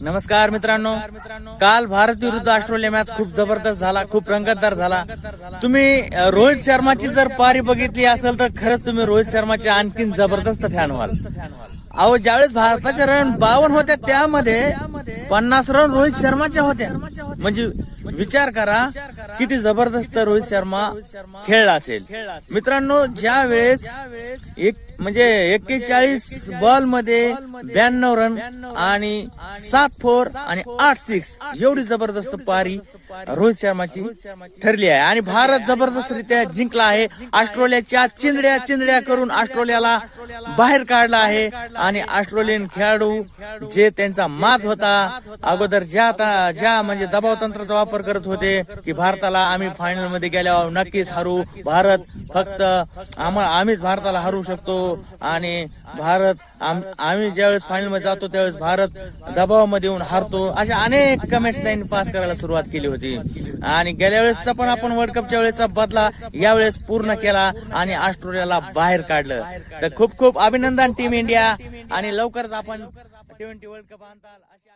नमस्कार मित्रांनो. काल भारत विरुद्ध ऑस्ट्रेलिया मॅच खूप जबरदस्त झाला खूप रंगतदार झाला. तुम्ही रोहित शर्माची जर पारी बघितली असेल तर खरंच तुम्ही रोहित शर्माचे आणखीन जबरदस्त फॅन व्हाल. अहो ज्यावेळेस भारताचे रन बावन होत्या त्यामध्ये पन्नास रन रोहित शर्माच्या होत्या. म्हणजे विचार करा किती जबरदस्त रोहित शर्मा खेळला असेल. मित्रांनो ज्या वेळेस एक म्हणजे एक्केचाळीस बॉलमध्ये ब्याण्णव रन आणि सात फोर आणि आठ सिक्स एवढी जबरदस्त पारी रोहित शर्माची ठरली आहे. आणि भारत जबरदस्तरित्या जिंकला आहे. ऑस्ट्रेलियाच्या चिंदड्या चिंदड्या करून ऑस्ट्रेलियाला बाहेर काढला आहे. आणि ऑस्ट्रेलियन खेळाडू जे त्यांचा माज होता अगोदर ज्या ज्या म्हणजे दबाव तंत्राचा वापर करत होते की भारताला आम्ही फायनलमध्ये गेल्यावर नक्कीच हरू. भारत फक्त आम्हीच भारताला हरू शकतो आणि भारत आम्ही ज्यावेळेस फायनलमध्ये जातो त्यावेळेस भारत दबावामध्ये येऊन हारतो. अशा अनेक कमेंट्स त्यांनी पास करायला सुरुवात केली होती. आणि गेल्या वेळेसचा पण आपण वर्ल्ड कपच्या वेळेचा बदला यावेळेस पूर्ण केला आणि ऑस्ट्रेलियाला बाहेर काढलं. तर खूप खूप अभिनंदन टीम इंडिया आणि लवकरच आपण ट्वेंटी वर्ल्ड कप आणताल. अशी